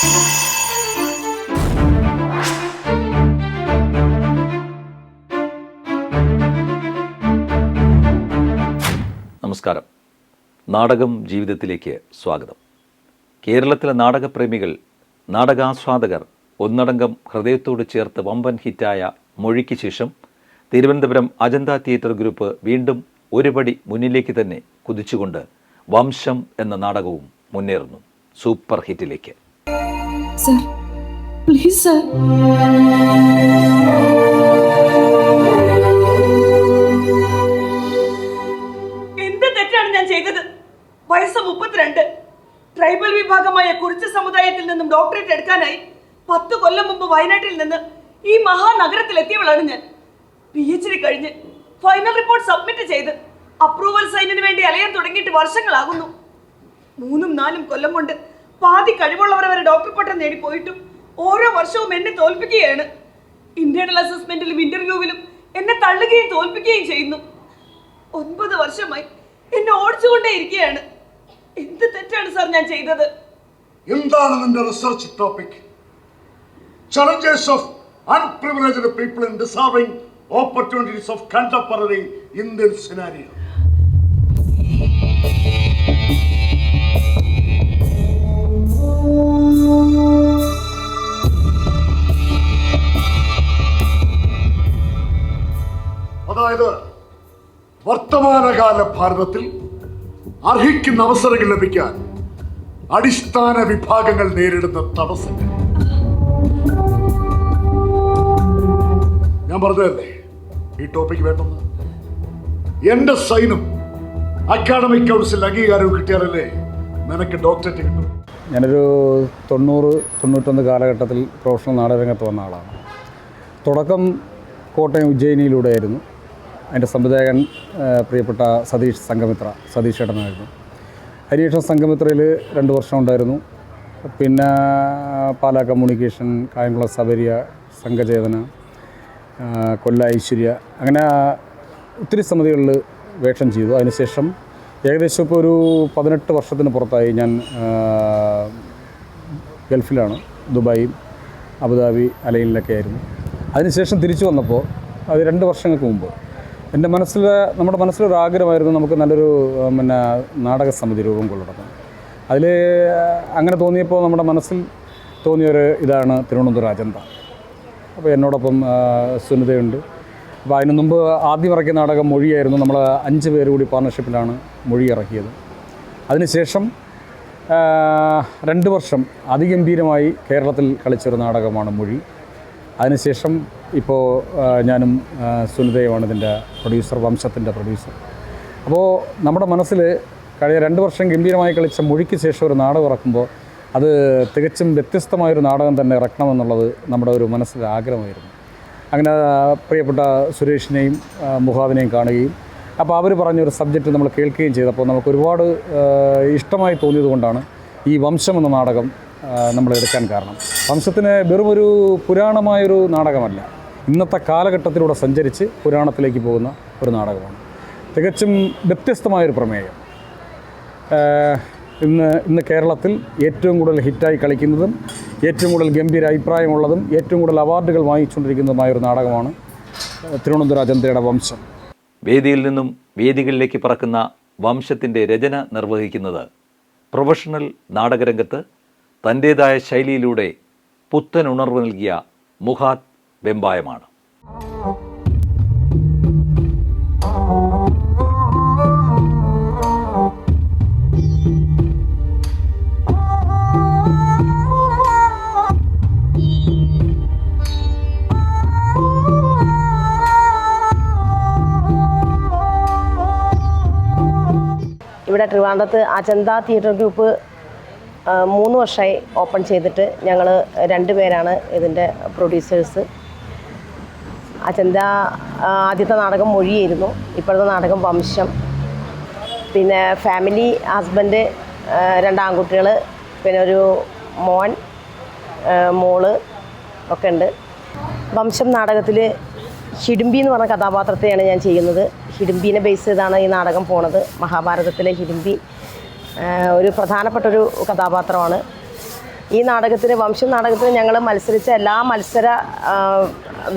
നമസ്കാരം. നാടകം ജീവിതത്തിലേക്ക് സ്വാഗതം. കേരളത്തിലെ നാടകപ്രേമികൾ നാടകാസ്വാദകർ ഒന്നടങ്കം ഹൃദയത്തോട് ചേർത്ത് വമ്പൻ ഹിറ്റായ മൊഴിക്ക് ശേഷം തിരുവനന്തപുരം അജന്ത തിയേറ്റർ ഗ്രൂപ്പ് വീണ്ടും ഒരുപടി മുന്നിലേക്ക് തന്നെ കുതിച്ചുകൊണ്ട് വംശം എന്ന നാടകവും മുന്നേറുന്നു. സൂപ്പർ ഹിറ്റിലേക്ക്. സർ. Please sir. എന്ത് തെറ്റാണ് ഞാൻ ചെയ്തത്? വയസ്സ് മുപ്പത്തിരണ്ട്. ട്രൈബൽ വിഭാഗമായ കുറിച്ച് സമുദായത്തിൽ നിന്നും ഡോക്ടറേറ്റ് എടുക്കാനായി പത്ത് കൊല്ലം മുമ്പ് വയനാട്ടിൽ നിന്ന് ഈ മഹാനഗരത്തിൽ എത്തിയവളാണ് ഞാൻ. പി എച്ച് ഡി കഴിഞ്ഞ് ഫൈനൽ റിപ്പോർട്ട് സബ്മിറ്റ് ചെയ്ത് അപ്രൂവൽ സൈനിന് വേണ്ടി അലയാൻ തുടങ്ങിയിട്ട് വർഷങ്ങളാകുന്നു. മൂന്നും നാലും കൊല്ലം കൊണ്ട് പാതി കഴിവുള്ളവർ വരെ ഡോക്ടർ പട്ടം നേടി പോയിട്ടും ഓരോ വർഷവും എന്നെ തോൽപ്പിക്കുകയാണ്. ഇന്റേണൽ അസസ്മെന്റിലും ഇന്റർവ്യൂവിലും എന്നെ തള്ളുകയും തോൽപ്പിക്കുകയും ചെയ്യുന്നു. ഒൻപത് വർഷമായി എന്നെ ഓടിച്ചുകൊണ്ടേ ഇരിക്കുകയാണ്. എന്ത് തെറ്റാണ് സാർ ഞാൻ ചെയ്തത്? എന്താണ് നിന്റെ research topic challengers of unprivileged people in deserving opportunities of contemporary Indian scenario അതായത് വർത്തമാനകാല ഭാരതത്തിൽ അർഹിക്കുന്ന അവസരങ്ങൾ ലഭിക്കാൻ അടിസ്ഥാന വിഭാഗങ്ങൾ നേരിടുന്ന തടസ്സങ്ങൾ. ഞാൻ പറഞ്ഞതല്ലേ? ഈ ടോപ്പിക് വേണ്ടെന്ന്. എന്റെ സൈനും അക്കാഡമിക് കൗൺസിൽ അംഗീകാരവും കിട്ടിയാലല്ലേ നിനക്ക് ഡോക്ടറേറ്റ് കിട്ടും? ഞാനൊരു തൊണ്ണൂറ് തൊണ്ണൂറ്റൊന്ന് കാലഘട്ടത്തിൽ പ്രൊഫഷണൽ നാടകരംഗത്ത് വന്ന ആളാണ്. തുടക്കം കോട്ടയം ഉജ്ജയിനിയിലൂടെയായിരുന്നു. അതിന്റെ സംവിധായകൻ പ്രിയപ്പെട്ട സതീഷ് സംഘമിത്ര സതീഷ് ഏട്ടനായിരുന്നു. അതിനുശേഷം സംഘമിത്രയിൽ രണ്ട് വർഷം ഉണ്ടായിരുന്നു. പിന്നെ പാലാ കമ്മ്യൂണിക്കേഷൻ കായംകുളം സബരിയ സംഘചേതന കൊല്ല ഐശ്വര്യ അങ്ങനെ ഒത്തിരി സമിതികളിൽ വേഷം ചെയ്തു. അതിനുശേഷം ഏകദേശം ഇപ്പോൾ ഒരു പതിനെട്ട് വർഷത്തിന് പുറത്തായി ഞാൻ ഗൾഫിലാണ് ദുബായി അബുദാബി അലയിലൊക്കെ ആയിരുന്നു. അതിനുശേഷം തിരിച്ചു വന്നപ്പോൾ അത് രണ്ട് വർഷങ്ങൾക്ക് മുമ്പ് എന്റെ മനസ്സിൽ നമ്മുടെ മനസ്സിലൊരു ആഗ്രഹമായിരുന്നു നമുക്ക് നല്ലൊരു പിന്നെ നാടക സമിതി രൂപം കൊള്ളണം അതിൽ അങ്ങനെ തോന്നിയപ്പോൾ നമ്മുടെ മനസ്സിൽ തോന്നിയൊരു ഇതാണ് തിരുവനന്തപുരം അജന്ത. അപ്പോൾ എന്നോടൊപ്പം സുനിതയുണ്ട്. അപ്പോൾ അതിന് മുമ്പ് ആദ്യം ഇറക്കിയ നാടകം മൊഴിയായിരുന്നു. നമ്മൾ അഞ്ച് പേര് കൂടി പാർട്ണർഷിപ്പിലാണ് മൊഴി ഇറക്കിയത്. അതിനുശേഷം രണ്ട് വർഷം അതിഗംഭീരമായി കേരളത്തിൽ കളിച്ചൊരു നാടകമാണ് മൊഴി. അതിനുശേഷം ഇപ്പോൾ ഞാനും സുനിതയുമാണ് ഇതിന്റെ പ്രൊഡ്യൂസർ വംശത്തിന്റെ പ്രൊഡ്യൂസർ അപ്പോൾ നമ്മുടെ മനസ്സിൽ കഴിഞ്ഞ രണ്ട് വർഷം ഗംഭീരമായി കളിച്ച മൊഴിക്ക് ശേഷം ഒരു നാടകം ഇറക്കുമ്പോൾ അത് തികച്ചും വ്യത്യസ്തമായൊരു നാടകം തന്നെ ഇറക്കണമെന്നുള്ളത് നമ്മുടെ ഒരു മനസ്സിലെ ആഗ്രഹമായിരുന്നു. അങ്ങനെ പ്രിയപ്പെട്ട സുരേഷിനെയും മുഹാദിനെയും കാണുകയും അപ്പോൾ അവർ പറഞ്ഞൊരു സബ്ജക്റ്റ് നമ്മൾ കേൾക്കുകയും ചെയ്തപ്പോൾ നമുക്ക് ഒരുപാട് ഇഷ്ടമായി തോന്നിയത് കൊണ്ടാണ് ഈ വംശം എന്ന നാടകം നമ്മൾ എടുക്കാൻ കാരണം. വംശത്തിന് വെറും ഒരു പുരാണമായൊരു നാടകമല്ല. ഇന്നത്തെ കാലഘട്ടത്തിലൂടെ സഞ്ചരിച്ച് പുരാണത്തിലേക്ക് പോകുന്ന ഒരു നാടകമാണ്. തികച്ചും വ്യത്യസ്തമായൊരു പ്രമേയം. ഇന്ന് ഇന്ന് കേരളത്തിൽ ഏറ്റവും കൂടുതൽ ഹിറ്റായി കളിക്കുന്നതും ഏറ്റവും കൂടുതൽ ഗംഭീര അഭിപ്രായമുള്ളതും ഏറ്റവും കൂടുതൽ അവാർഡുകൾ വാങ്ങിച്ചുകൊണ്ടിരിക്കുന്നതുമായ ഒരു നാടകമാണ് തിരുവനന്തപുരം അജന്തയുടെ വംശം. വേദിയിൽ നിന്നും വേദികളിലേക്ക് പറക്കുന്ന വംശത്തിന്റെ രചന നിർവഹിക്കുന്നത് പ്രൊഫഷണൽ നാടകരംഗത്ത് തന്റേതായ ശൈലിയിലൂടെ പുത്തൻ ഉണർവ് നൽകിയ മുഹാദ് വെമ്പായമാണ്. ഇവിടെ ട്രിവാൻഡ്രത്ത് അജന്ത തിയേറ്റർ ഗ്രൂപ്പ് മൂന്ന് വർഷമായി ഓപ്പൺ ചെയ്തിട്ട് ഞങ്ങൾ രണ്ട് പേരാണ് ഇതിന്റെ പ്രൊഡ്യൂസേഴ്സ്. അജന്ത ആദ്യത്തെ നാടകം മൊഴിയായിരുന്നു ഇപ്പോഴത്തെ നാടകം വംശം. പിന്നെ ഫാമിലി ഹസ്ബൻഡ് രണ്ട് ആൺകുട്ടികൾ പിന്നെ ഒരു മോൻ മോൾ ഒക്കെ ഉണ്ട്. വംശം നാടകത്തിൽ ഹിഡുംബി എന്ന് പറഞ്ഞ കഥാപാത്രത്തെയാണ് ഞാൻ ചെയ്യുന്നത്. ഹിഡുംബീനെ ബേസ് ചെയ്താണ് ഈ നാടകം പോണത്. മഹാഭാരതത്തിലെ ഹിഡുംബി ഒരു പ്രധാനപ്പെട്ട ഒരു കഥാപാത്രമാണ്. ഈ നാടകത്തിന് വംശം നാടകത്തിന് ഞങ്ങൾ മത്സരിച്ച എല്ലാ മത്സര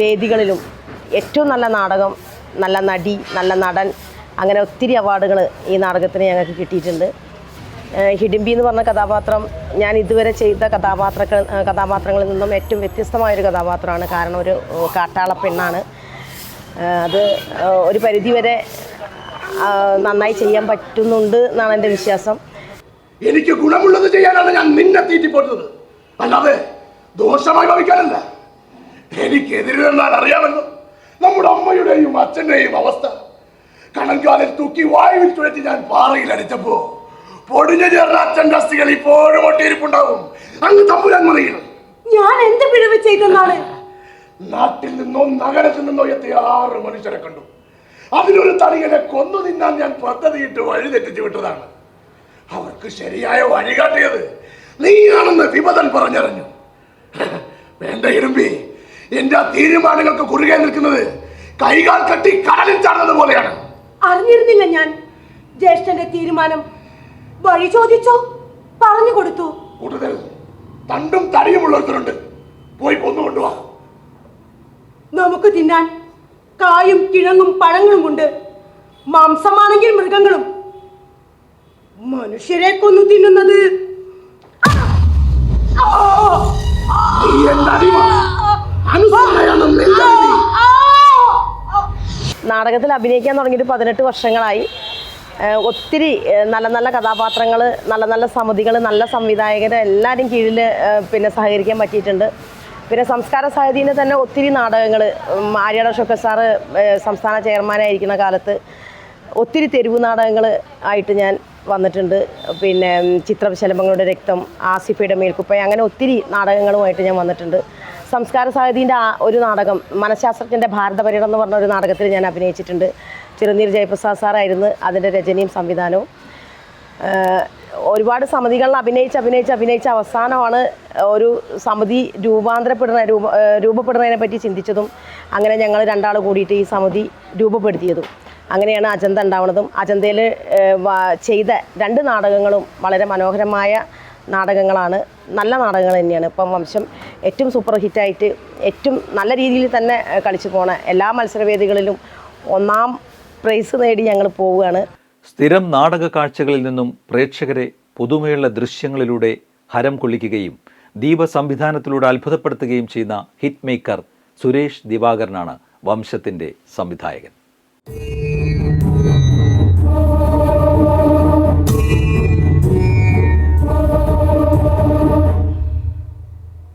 വേദികളിലും ഏറ്റവും നല്ല നാടകം നല്ല നടി നല്ല നടൻ അങ്ങനെ ഒത്തിരി അവാർഡുകൾ ഈ നാടകത്തിന് ഞങ്ങൾക്ക് കിട്ടിയിട്ടുണ്ട്. ഹിഡിംബി എന്ന് പറഞ്ഞ കഥാപാത്രം ഞാൻ ഇതുവരെ ചെയ്ത കഥാപാത്ര കഥാപാത്രങ്ങളിൽ നിന്നും ഏറ്റവും വ്യത്യസ്തമായൊരു കഥാപാത്രമാണ്. കാരണം ഒരു കാട്ടാള പെണ്ണാണ്. അത് ഒരു പരിധിവരെ നന്നായി ചെയ്യാൻ പറ്റുന്നുണ്ട് എന്നാണ് എന്റെ വിശ്വാസം. എനിക്ക് ഗുണമുള്ളത് ചെയ്യാനാണ് ഞാൻ നിന്നെ തീറ്റിപ്പോറ്റുന്നത്. അല്ലാതെ ദോഷമായി ഭവിക്കാനല്ല. എനിക്കെതിരെ നിന്നാൽ അറിയാമല്ലോ. നമ്മുടെ അമ്മയുടെയും അച്ഛന്റെയും അവസ്ഥ. കണങ്കാലിൽ തൂക്കി വായുവിൽ ചുഴറ്റി ഞാൻ പാറയിൽ അടിച്ചപ്പോ പൊടിഞ്ഞു ചേർന്ന അച്ഛന്റെ അസ്ഥികൾ ഇപ്പോഴും ഒട്ടിയിരിപ്പുണ്ടാവും. അങ്ങ് തമ്പുരാൻ മറിയണം. ഞാൻ എന്ത് പിഴവ് ചെയ്തെന്നാണ്? നാട്ടിൽ നിന്നോ നഗരത്തിൽ നിന്നോ എത്തിയ ആറ് മനുഷ്യരെ കണ്ടു. അതിലൊരു തടിയനെ കൊന്നു തിന്നാൻ ഞാൻ പദ്ധതിയിട്ട് വഴി തെറ്റിച്ചു വിട്ടതാണ്. അവർക്ക് ശരിയായ വഴി കാട്ടിയത് നീയാണെന്ന് വിമതൻ പറഞ്ഞറിഞ്ഞു. വേണ്ട ഇരുമ്പി എന്റെ ആ തീരുമാനങ്ങൾക്ക് കുറുകെ നിൽക്കുന്നത് കൈകാൽ കെട്ടി കടലിൽ ചാടുന്നത് പോലെയാണ്. അറിഞ്ഞിരുന്നില്ല ഞാൻ. ജ്യേഷ്ഠന്റെ തീരുമാനം വഴി ചോദിച്ചോ? പറഞ്ഞു കൊടുത്തു. കൂടുതൽ തണ്ടും തടിയുമുള്ളവരുണ്ട് പോയി കൊന്നുകൊണ്ടുവാ. നമുക്ക് തിന്നാൻ കായും കിഴങ്ങും പഴങ്ങളും ഉണ്ട് മാംസമാണെങ്കിൽ മൃഗങ്ങളും. മനുഷ്യരെ കൊന്നു തിന്നുന്നത്. നാടകത്തിൽ അഭിനയിക്കാൻ തുടങ്ങിയിട്ട് പതിനെട്ട് വർഷങ്ങളായി. ഒത്തിരി നല്ല നല്ല കഥാപാത്രങ്ങൾ നല്ല നല്ല സമിതികൾ നല്ല സംവിധായകർ എല്ലാവരും കീഴിൽ പിന്നെ സഹകരിക്കാൻ പറ്റിയിട്ടുണ്ട്. പിന്നെ സംസ്കാര സാഹിതിന്റെ തന്നെ ഒത്തിരി നാടകങ്ങൾ ആര്യാട ഷൊക്കെ സാറ് സംസ്ഥാന ചെയർമാനായിരിക്കുന്ന കാലത്ത് ഒത്തിരി തെരുവ് നാടകങ്ങൾ ആയിട്ട് ഞാൻ വന്നിട്ടുണ്ട്. പിന്നെ ചിത്രശലഭങ്ങളുടെ രക്തം ആസിഫയുടെ മേൽക്കുപ്പ അങ്ങനെ ഒത്തിരി നാടകങ്ങളുമായിട്ട് ഞാൻ വന്നിട്ടുണ്ട്. സംസ്കാര സാഹിതീന്റെ ഒരു നാടകം മനഃശാസ്ത്രജ്ഞന്റെ ഭാരതപര്യടം എന്ന് പറഞ്ഞ ഒരു നാടകത്തിൽ ഞാൻ അഭിനയിച്ചിട്ടുണ്ട്. ചെറുനീർ ജയപ്രസാദ് സാറായിരുന്നു അതിന്റെ രചനയും സംവിധാനവും. ഒരുപാട് സമിതികളിൽ അഭിനയിച്ച് അഭിനയിച്ച് അഭിനയിച്ച് അവസാനമാണ് ഒരു സമിതി രൂപാന്തരപ്പെടുന്ന രൂപ രൂപപ്പെടുന്നതിനെ പറ്റി ചിന്തിച്ചതും അങ്ങനെ ഞങ്ങൾ രണ്ടാൾ കൂടിയിട്ട് ഈ സമിതി രൂപപ്പെടുത്തിയതും അങ്ങനെയാണ് അജന്ത ഉണ്ടാവുന്നതും അജന്തയിൽ ചെയ്ത രണ്ട് നാടകങ്ങളും വളരെ മനോഹരമായ നാടകങ്ങളാണ്. നല്ല നാടകങ്ങൾ തന്നെയാണ്. ഇപ്പം വംശം ഏറ്റവും സൂപ്പർ ഹിറ്റായിട്ട് ഏറ്റവും നല്ല രീതിയിൽ തന്നെ കളിച്ചു പോണ എല്ലാ മത്സരവേദികളിലും ഒന്നാം പ്രൈസ് നേടി ഞങ്ങൾ പോവുകയാണ്. സ്ഥിരം നാടക കാഴ്ചകളിൽ നിന്നും പ്രേക്ഷകരെ പുതുമയുള്ള ദൃശ്യങ്ങളിലൂടെ ഹരം കൊള്ളിക്കുകയും ദീപ സംവിധാനത്തിലൂടെ അത്ഭുതപ്പെടുത്തുകയും ചെയ്യുന്ന ഹിറ്റ് മേക്കർ സുരേഷ് ദിവാകരനാണ് വംശത്തിന്റെ സംവിധായകൻ.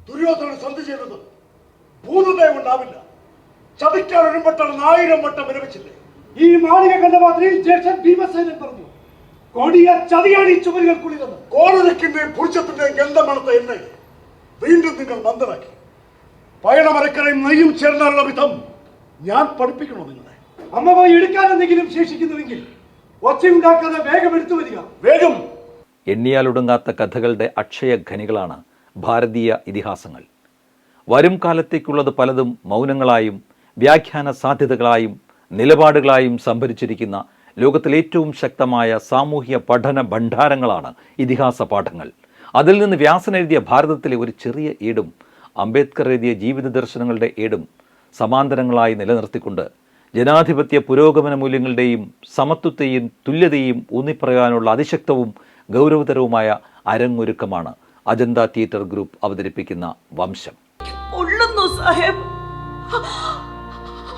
ദുര്യോധനൻ സന്ധി ചെയ്തത് ചതിക്കാൻ ആയിരം വട്ടം വിരമിച്ചില്ലേ? ഈ മാളിക കണ്ട മാത്രയിൽ ജ്യേഷ്ഠൻ ഭീമസേനൻ പറഞ്ഞു. കൊടിയ ചതിയാണ് ഈ ചുമരുകൾക്കുള്ളിലെന്ന് കോടതിക്കിന്റെയും പുരുഷത്തിന്റെയും ഗന്ധമണത്ത എന്നെ വീണ്ടും നിങ്ങൾ മന്ദരാക്കി. പയണമരക്കരയും നെയ്യും ചേർന്നാലുള്ള വിധം ഞാൻ പഠിപ്പിക്കണോ നിങ്ങളെ? അമ്മ പോയി എടുക്കാൻ എന്തെങ്കിലും ശേഷിക്കുന്നുവെങ്കിൽ ഒച്ചയുണ്ടാക്കാതെ വേഗം എടുത്തു വരിക. വേഗം. എണ്ണിയാലൊടുങ്ങാത്ത കഥകളുടെ അക്ഷയ ഖനികളാണ് ഭാരതീയ ഇതിഹാസങ്ങൾ. വരും കാലത്തേക്കുള്ളത് പലതും മൗനങ്ങളായും വ്യാഖ്യാന സാധ്യതകളായും നിലപാടുകളായും സംഭരിച്ചിരിക്കുന്ന ലോകത്തിലെ ഏറ്റവും ശക്തമായ സാമൂഹ്യ പഠന ഭണ്ഡാരങ്ങളാണ് ഇതിഹാസ പാഠങ്ങൾ. അതിൽ നിന്ന് വ്യാസൻ എഴുതിയ ഭാരതത്തിലെ ഒരു ചെറിയ ഏടും അംബേദ്കർ എഴുതിയ ജീവിത ദർശനങ്ങളുടെ ഏടും സമാന്തരങ്ങളായി നിലനിർത്തിക്കൊണ്ട് ജനാധിപത്യ പുരോഗമന മൂല്യങ്ങളുടെയും സമത്വത്തെയും തുല്യതയും ഊന്നിപ്പറയാനുള്ള അതിശക്തവും ഗൗരവതരവുമായ അരങ്ങൊരുക്കമാണ് അജന്ത തിയേറ്റർ ഗ്രൂപ്പ് അവതരിപ്പിക്കുന്ന വംശം. സാഹേബ്.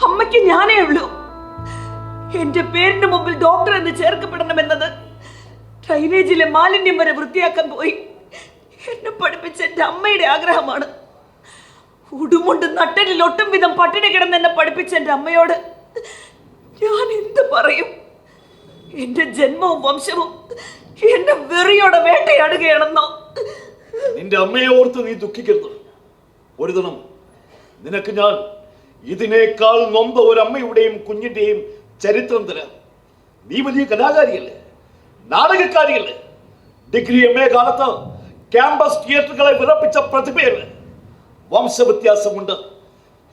അമ്മയ്ക്ക് ഞാനേ ഉള്ളൂ. എന്റെ പേരിന് മുമ്പിൽ ഡോക്ടർ എന്ന് ചേർക്കപ്പെടണമെന്നത് ഡ്രൈനേജിലെ മാലിന്യം വരെ വൃത്തിയാക്കാൻ പോയി. എന്നെ പഠിപ്പിച്ച എന്റെ അമ്മയുടെ ആഗ്രഹമാണ്. ഉടുമുണ്ട് നട്ടലിൽ ഒട്ടും വിധം പട്ടിണി കിടന്ന് എന്നെ പഠിപ്പിച്ച എന്റെ അമ്മയോട് ഞാൻ എന്ത് പറയും? എന്റെ ജന്മവും വംശവും എന്നെ വെറിയോടെ വേട്ടയാടുകയാണെന്നോ? നിന്റെ അമ്മയെ ഓർത്ത് നീ ദുഃഖിക്കരുത്. ഒരു ദിനം നിനക്ക് ഞാൻ ഇതിനേക്കാൾ നൊമ്പ ഒരു അമ്മയുടെയും കുഞ്ഞിന്റെയും ചരിത്രം തരാം. നീ വലിയ കലാകാരിയല്ലേ? നാടകക്കാരിയല്ലേ? ഡിഗ്രി എം എ കാലത്ത് ക്യാമ്പസ് തിയേറ്ററുകളെ വിറപ്പിച്ച പ്രതിഭയല്ലേ? വംശവ്യത്യാസം കൊണ്ട്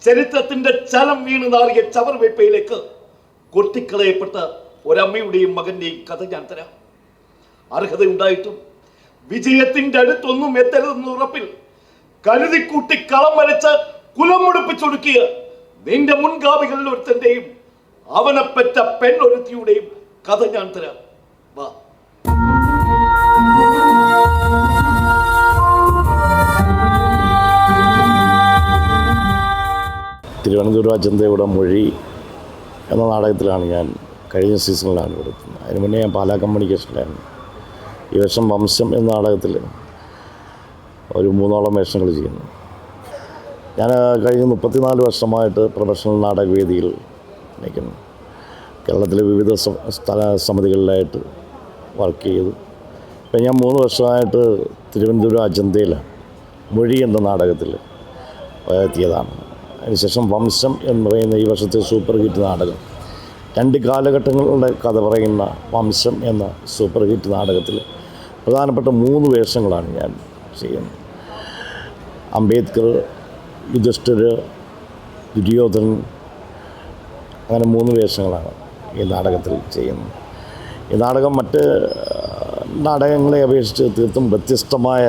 ചരിത്രത്തിന്റെ ചലം വീണ് നാറിയ ചവർവേപ്പയിലേക്ക് കൊട്ടിക്കളയപ്പെട്ട ഒരമ്മയുടെയും മകന്റെയും കഥ ഞാൻ തരാം. അർഹതയുണ്ടായിട്ടും വിജയത്തിന്റെ അടുത്തൊന്നും എത്തരുതെന്ന ഉറപ്പിൽ കരുതിക്കൂട്ടി കളം വരച്ച് കുലം മുടിപ്പിച്ചൊടുക്കിയ നിന്റെ മുൻഗാമികളിൽ ഒരുത്തന്റെയും അവനെപ്പറ്റ പെണ്ണൊരുത്തിയുടെയും കഥ ഞാൻ തരാം. വാ. തിരുവനന്തപുരം അജന്തയുടെ മൊഴി എന്ന നാടകത്തിലാണ് ഞാൻ കഴിഞ്ഞ സീസണിലാണ് കൊടുക്കുന്നത്. അതിന് മുന്നേ ഞാൻ പാലാ കമ്മ്യൂണിക്കേഷനിലായിരുന്നു. ഈ വർഷം വംശം എന്ന നാടകത്തിൽ ഒരു മൂന്നോളം വേഷങ്ങൾ ചെയ്യുന്നു. ഞാൻ കഴിഞ്ഞ മുപ്പത്തിനാല് വർഷമായിട്ട് പ്രൊഫഷണൽ നാടകവേദിയിൽ നിൽക്കുന്നു. കേരളത്തിലെ വിവിധ സ്ഥല സമിതികളിലായിട്ട് വർക്ക് ചെയ്തു. ഇപ്പം ഞാൻ മൂന്ന് വർഷമായിട്ട് തിരുവനന്തപുരം അജന്തയിലാണ് മൊഴി എന്ന നാടകത്തിൽ എത്തിയതാണ്. അതിനുശേഷം വംശം എന്ന് പറയുന്ന ഈ വർഷത്തെ സൂപ്പർ ഹിറ്റ് നാടകം. രണ്ട് കാലഘട്ടങ്ങളുടെ കഥ പറയുന്ന വംശം എന്ന സൂപ്പർ ഹിറ്റ് നാടകത്തിൽ പ്രധാനപ്പെട്ട മൂന്ന് വേഷങ്ങളാണ് ഞാൻ ചെയ്യുന്നത്. അംബേദ്കർ യുധിഷ്ഠിർ ദുര്യോധനൻ അങ്ങനെ മൂന്ന് വേഷങ്ങളാണ് ഈ നാടകത്തിൽ ചെയ്യുന്നത്. ഈ നാടകം മറ്റ് നാടകങ്ങളെ അപേക്ഷിച്ച് തീർത്തും വ്യത്യസ്തമായ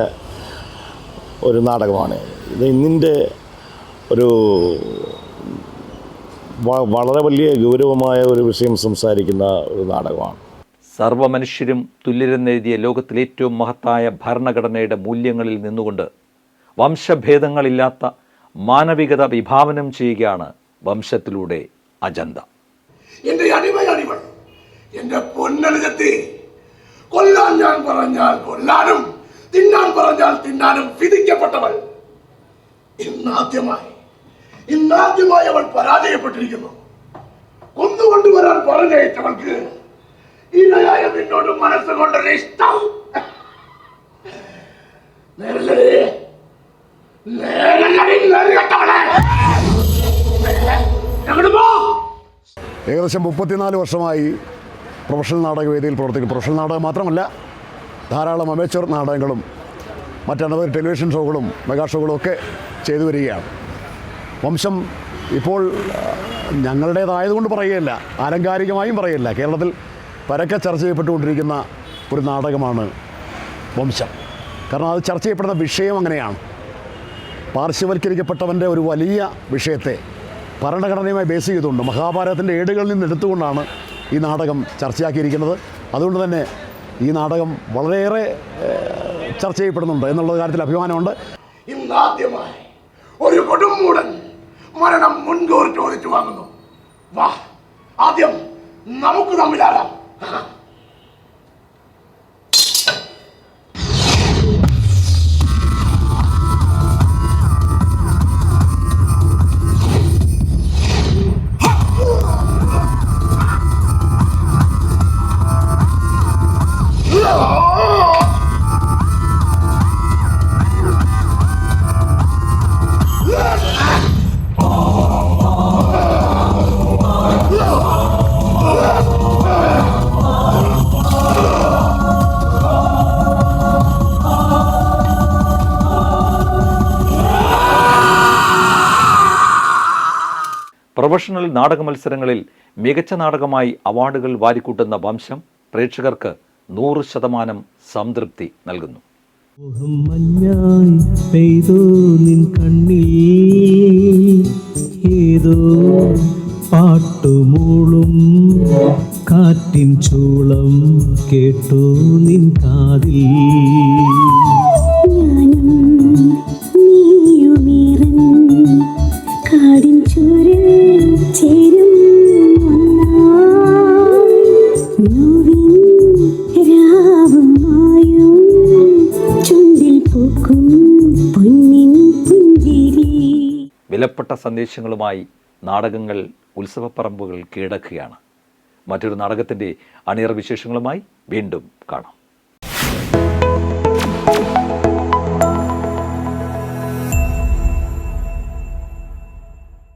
ഒരു നാടകമാണ്. ഇത് ഇന്നിന്റെ ഒരു വളരെ വലിയ ഗൗരവമായ ഒരു വിഷയം സംസാരിക്കുന്ന ഒരു നാടകമാണ്. സർവമനുഷ്യരും തുല്യരെന്നെഴുതിയ ലോകത്തിലെ ഏറ്റവും മഹത്തായ ഭരണഘടനയുടെ മൂല്യങ്ങളിൽ നിന്നുകൊണ്ട് വംശഭേദങ്ങളില്ലാത്ത മാനവികത വിഭാവനം ചെയ്യുകയാണ് വംശത്തിലൂടെ. അജന്ത എന്റെ അടിമയടിവൾ എന്റെ പൊന്നനുജത്തി കൊല്ലാൻ ഞാൻ പറഞ്ഞാൽ കൊല്ലാനും തിന്നാൻ പറഞ്ഞാൽ തിന്നാനും വിധിക്കപ്പെട്ടവൾ. ഇന്നാദ്യമായി ഇന്നാദ്യമായി അവൾ പരാജയപ്പെട്ടിരിക്കുന്നു. കൊന്നുകൊണ്ടുവരാൻ പറഞ്ഞയച്ചവൾക്ക് ഇരയായ നിന്നോട് മനസ്സുകൊണ്ടൊരു ഇഷ്ടം. നേരല്ലേ? നേരല്ലേ? നേരിട്ടവളെ ഏകദേശം മുപ്പത്തിനാല് വർഷമായി പ്രൊഫഷണൽ നാടകവേദിയിൽ പ്രവർത്തിക്കും പ്രൊഫഷണൽ നാടകം മാത്രമല്ല ധാരാളം അമേച്ചർ നാടകങ്ങളും മറ്റനവധി ടെലിവിഷൻ ഷോകളും മെഗാ ഷോകളും ഒക്കെ ചെയ്തു വരികയാണ്. വംശം ഇപ്പോൾ ഞങ്ങളുടേതായതുകൊണ്ട് പറയുകയല്ല. ആലങ്കാരികമായും പറയുകയല്ല. കേരളത്തിൽ പരക്കെ ചർച്ച ചെയ്യപ്പെട്ടുകൊണ്ടിരിക്കുന്ന ഒരു നാടകമാണ് വംശം. കാരണം അത് ചർച്ച ചെയ്യപ്പെടുന്ന വിഷയം അങ്ങനെയാണ്. പാർശ്വവൽക്കരിക്കപ്പെട്ടവന്റെ ഒരു വലിയ വിഷയത്തെ ഭരണഘടനയുമായി ബേസ് ചെയ്തുകൊണ്ട് മഹാഭാരതത്തിന്റെ ഏടുകളിൽ നിന്ന് എടുത്തുകൊണ്ടാണ് ഈ നാടകം ചർച്ചയാക്കിയിരിക്കുന്നത്. അതുകൊണ്ട് തന്നെ ഈ നാടകം വളരെയേറെ ചർച്ച ചെയ്യപ്പെടുന്നുണ്ട് എന്നുള്ള കാര്യത്തിൽ അഭിമാനമുണ്ട്. ഇന്നാദ്യമായി ഒരു കൊടുമൂടൻ മരണം മുൻകൂർ ചോദിച്ചു വാങ്ങുന്നു. വാ ആദ്യം നമുക്ക് തമ്മിലാകാം പ്രൊഫഷണൽ നാടക മത്സരങ്ങളിൽ മികച്ച നാടകമായി അവാർഡുകൾ വാരിക്കൂട്ടുന്ന വംശം പ്രേക്ഷകർക്ക് നൂറ് ശതമാനം സംതൃപ്തി നൽകുന്നു. പാട്ടുമൂളും കാറ്റിൻ ചൂളം കേട്ടോ നിൻ കാതിൽ. വിലപ്പെട്ട സന്ദേശങ്ങളുമായി നാടകങ്ങൾ ഉത്സവപ്പറമ്പുകൾ കീഴടക്കുകയാണ്. മറ്റൊരു നാടകത്തിന്റെ അണിയറ വിശേഷങ്ങളുമായി വീണ്ടും കാണാം.